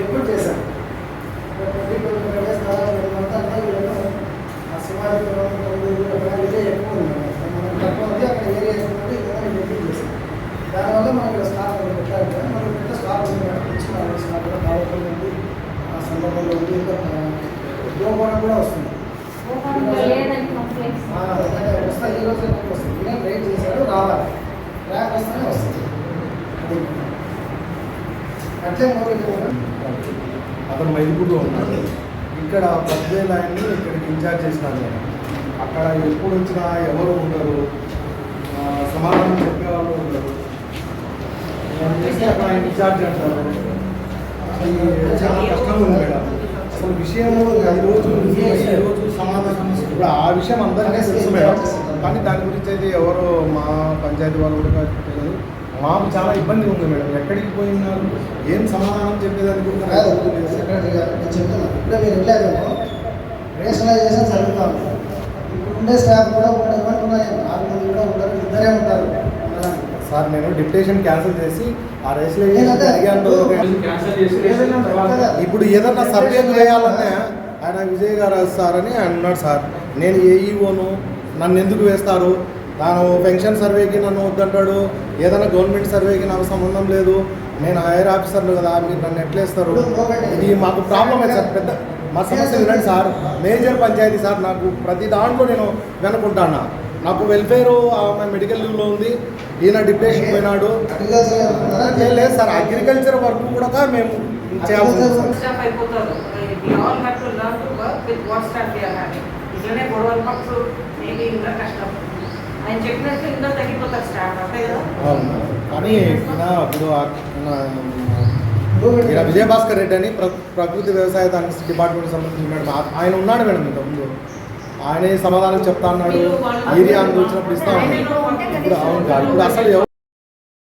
ఎప్పుడు చేశారు twenty twenty five days తర్వాత అంతా వీళ్ళను సుమారు తొమ్మిది ఎక్కువ ఉంది మనం తక్కువ ఉంది అక్కడ ఏరియా ఉంది చేశాం దానివల్ల మనం ఇక్కడ స్టాక్ పెట్టాలి కదా మనం ఇక్కడ ఇచ్చిన కూడా కావాలి ఉంది ఆ సందర్భంలో ఉంది ఇంకా గోపాలం కూడా వస్తుంది వస్తాయి ఈ రోజు వస్తుంది నేను రేట్ చేశాడు రావాలి ర్యాక్ వస్తేనే వస్తుంది అది అట్లే అతను మైదుగుడిలో ఉన్నాడు. ఇక్కడ పద్వేల ఆయన్ని ఇక్కడికి ఇన్ఛార్జ్ చేస్తాను నేను అక్కడ ఎప్పుడు వచ్చినా ఎవరు ఉండరు. సమాధానం చెప్పేవాళ్ళు ఉండరు. అక్కడ ఆయన ఇన్ఛార్జ్ అంటారు. అది చాలా కష్టంగా ఉంది మేడం. అసలు విషయం ఈ రోజు ఈ రోజు సమాధానం ఇప్పుడు ఆ విషయం అందరికీ తెలుసు మేడం. కానీ దాని గురించి అయితే ఎవరు మా పంచాయతీ వాళ్ళు కూడా తెలియదు. మాకు చాలా ఇబ్బంది ఉంది మేడం. ఎక్కడికి పోయినారు? ఏం సమాధానం చెప్పేదానికి కాదు. సెక్రటరీ గారు నేను ఇప్పుడే మీరు వెళ్ళారేమో రేషనలైజేషన్ జరుగుతూ ఉంది ఇప్పుడు ఉండే స్టాఫ్ కూడా ఉన్నాయి. మంది కూడా ఇద్దరే ఉంటారు. ఉండడానికి. సార్ నేను డిప్యుటేషన్ క్యాన్సిల్ చేసి ఆ రేసులో నేను అదే- అడిగాను క్యాన్సిల్ చేసి ఏదైనా తర్వాత ఇప్పుడు ఏదన్నా సర్వే చేయాలంటే ఆయన విజయ్ గారు సార్. అని ఆయన ఉన్నాడు సార్ నేను ఏఈఓను నన్ను ఎందుకు వేస్తారు? తాను పెన్షన్ సర్వేకి నన్ను వద్దంటాడు. ఏదైనా గవర్నమెంట్ సర్వేకి నాకు సంబంధం లేదు. నేను హైయర్ ఆఫీసర్లు కదా మీరు నన్ను ఎట్లేస్తారు? ఇది మాకు ప్రాబ్లం సార్. పెద్ద మా సమస్య వినండి సార్. మేజర్ పంచాయతీ సార్ నాకు ప్రతి దాంట్లో నేను వెనుకుంటాను. నాకు వెల్ఫేర్ ఆమె మెడికల్ లీవ్లో ఉంది. ఈయన డిప్రెషన్ పోయినాడు. లేదు లేదు సార్. అగ్రికల్చర్ వర్క్ కూడా మేము చేయాల్సి చెప్పినట్టు తగ్గిపోతారు అంతే కదా? అవును. కానీ ఈయన ఇప్పుడు ఈయన విజయభాస్కర్ రెడ్డి అని ప్ర- ప్రకృతి వ్యవసాయ దానికి డిపార్ట్మెంట్ సంబంధించిన మేడం. ఆయన ఉన్నాడు మేడం ఇంతకుముందు. ఆయనే సమాధానం చెప్తా అన్నాడు. ఏరియా అని వచ్చినప్పుడు ఇస్తా ఉన్నాడు ఇప్పుడు అవును ఇప్పుడు అసలు